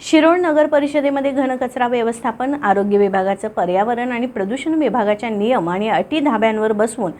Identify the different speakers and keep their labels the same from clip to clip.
Speaker 1: शिरोळ नगर परिषदेमध्ये घनकचरा व्यवस्थापन आरोग्य विभागाचं पर्यावरण आणि प्रदूषण विभागाच्या नियम आणि अटी धाब्यांवर बसवून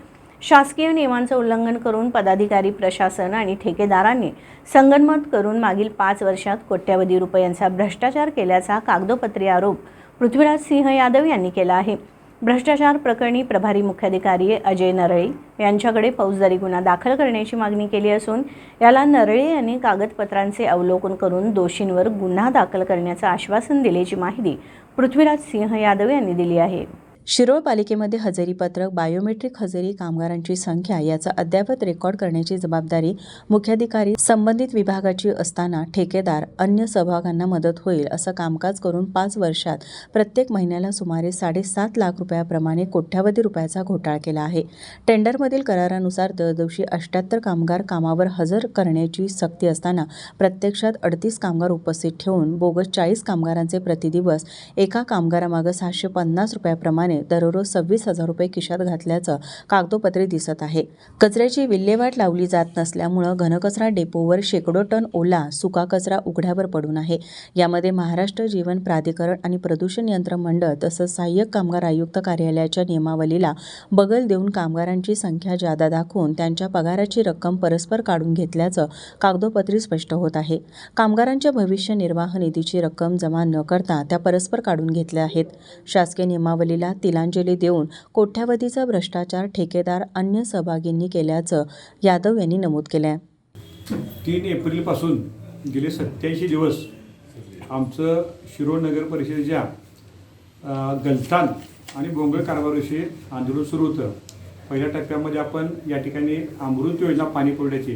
Speaker 1: शासकीय नियमांचं उल्लंघन करून पदाधिकारी प्रशासन आणि ठेकेदारांनी संगनमत करून मागील पाच वर्षात कोट्यवधी रुपयांचा भ्रष्टाचार केल्याचा कागदोपत्री आरोप पृथ्वीराज सिंह यादव यांनी केला आहे. भ्रष्टाचार प्रकरणी प्रभारी मुख्याधिकारी अजय नरळे यांच्याकडे फौजदारी गुन्हा दाखल करण्याची मागणी केली असून याला नरळे यांनी कागदपत्रांचे अवलोकन करून दोषींवर गुन्हा दाखल करण्याचं आश्वासन दिल्याची माहिती पृथ्वीराज सिंह यादव यांनी दिली आहे.
Speaker 2: शिरोळ पालिकेमध्ये हजेरीपत्रक बायोमेट्रिक हजेरी कामगारांची संख्या याचा अद्ययावत रेकॉर्ड करण्याची जबाबदारी मुख्याधिकारी संबंधित विभागाची असताना ठेकेदार अन्य सहभागांना मदत होईल असं कामकाज करून पाच वर्षात प्रत्येक महिन्याला सुमारे साडेसात लाख रुपयाप्रमाणे कोट्यावधी रुपयाचा घोटाळा केला आहे. टेंडरमधील करारानुसार दरदिवशी अष्ट्याहत्तर कामगार कामावर हजर करण्याची सक्ती असताना प्रत्यक्षात अडतीस कामगार उपस्थित ठेवून बोगस चाळीस कामगारांचे प्रतिदिवस एका कामगारामागं सहाशे पन्नास रुपयाप्रमाणे दररोज सव्वीस हजार रुपये खिशात घातल्याचं कागदोपत्री दिसत आहे. कचऱ्याची विल्हेवाट लावली जात नसल्यामुळं घनकचरा डेपोवर शेकडो टन ओला सुका कचरा उघड्यावर पडून आहे. यामध्ये महाराष्ट्र जीवन प्राधिकरण आणि प्रदूषण यंत्र मंडळ तसंच सहाय्यक कामगार आयुक्त कार्यालयाच्या नियमावलीला बगल देऊन कामगारांची संख्या जादा दाखवून त्यांच्या पगाराची रक्कम परस्पर काढून घेतल्याचं कागदोपत्री स्पष्ट होत आहे. कामगारांच्या भविष्य निर्वाह निधीची रक्कम जमा न करता त्या परस्पर काढून घेतल्या आहेत. शासकीय नियमावलीला तिलांजली देऊन कोट्यावधीचा भ्रष्टाचार ठेकेदार अन्य सहभागींनी केल्याचं यादव यांनी नमूद केलं आहे
Speaker 3: तीन एप्रिलपासून गेले सत्याऐंशी दिवस आमचं शिरोळ नगर परिषदेच्या गलथान आणि बोंगळ कारभाराविषयी आंदोलन सुरू होतं. पहिल्या टप्प्यामध्ये आपण या ठिकाणी अमृत योजना पाणी पुरवठ्याची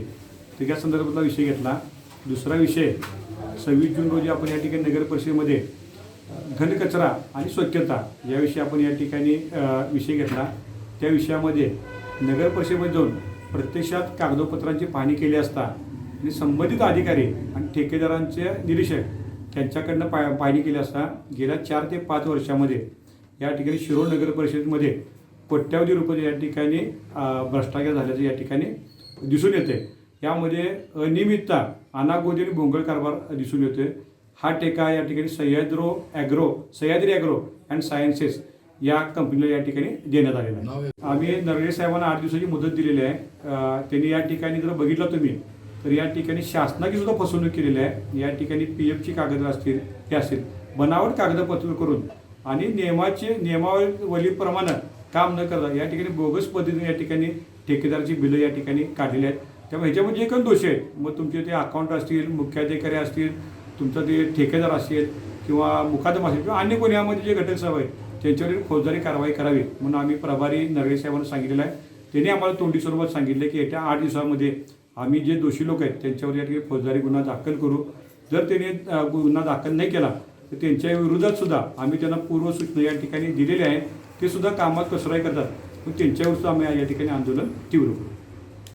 Speaker 3: त्याच्या संदर्भातला विषय घेतला. दुसरा विषय सव्वीस जून रोजी आपण या ठिकाणी नगर परिषदेमध्ये घनकचरा आणि स्वच्छता याविषयी आपण या ठिकाणी विषय घेतला. त्या विषयामध्ये नगर परिषदेमध्ये जाऊन प्रत्यक्षात कागदोपत्रांची पाहणी केली असता आणि संबंधित अधिकारी आणि ठेकेदारांचे निरीक्षक त्यांच्याकडनं पा पाहणी केली असता गेल्या चार ते पाच वर्षामध्ये या ठिकाणी शिरोळ नगर परिषदेमध्ये कोट्यावधी रुपये या ठिकाणी भ्रष्टाचार झाल्याचं या ठिकाणी दिसून येते यामध्ये अनियमितता अनागोदी आणि भोंगळ कारभार दिसून येतोय. हा टेका या ठिकाणी Sahyadri agro Sahyadri agro and sciences या कंपनीला या ठिकाणी देण्यात आलेला आहे. आम्ही नरळे साहेबांना आठ दिवसाची मुदत दिलेली आहे. त्यांनी या ठिकाणी जर बघितलं तुम्ही तर या ठिकाणी शासनाची सुद्धा फसवणूक केलेली आहे. या ठिकाणी पी एफची कागद असतील हे असतील. बनावट कागदपत्र करून आणि नियमाचे नियमावलीप्रमाणे काम न करता या ठिकाणी बोगस पद्धतीने या ठिकाणी ठेकेदारची बिलं या ठिकाणी काढलेली आहेत. त्यामुळे ह्याच्यामध्ये जे काही दोष आहेत मग तुमचे ते अकाउंट असतील मुख्याधिकारी असतील तुमचं ते ठेकेदार असेल किंवा मुखादम असेल किंवा अन्य कोणी यामध्ये जे घटक साहेब आहेत त्यांच्यावर फौजदारी कारवाई करावी म्हणून आम्ही प्रभारी नरळे साहेबांना सांगितलेलं आहे. त्यांनी आम्हाला तोंडी स्वरूपात सांगितलं की येत्या आठ दिवसामध्ये आम्ही जे दोषी लोक आहेत त्यांच्यावर या ठिकाणी फौजदारी गुन्हा दाखल करू. जर त्यांनी गुन्हा दाखल नाही केला तर त्यांच्या विरोधात सुद्धा आम्ही त्यांना पूर्वसूचना या ठिकाणी दिलेल्या आहे. ते सुद्धा कामात कसराई करतात. मग त्यांच्यावर सुद्धा आम्ही या ठिकाणी आंदोलन तीव्र करू.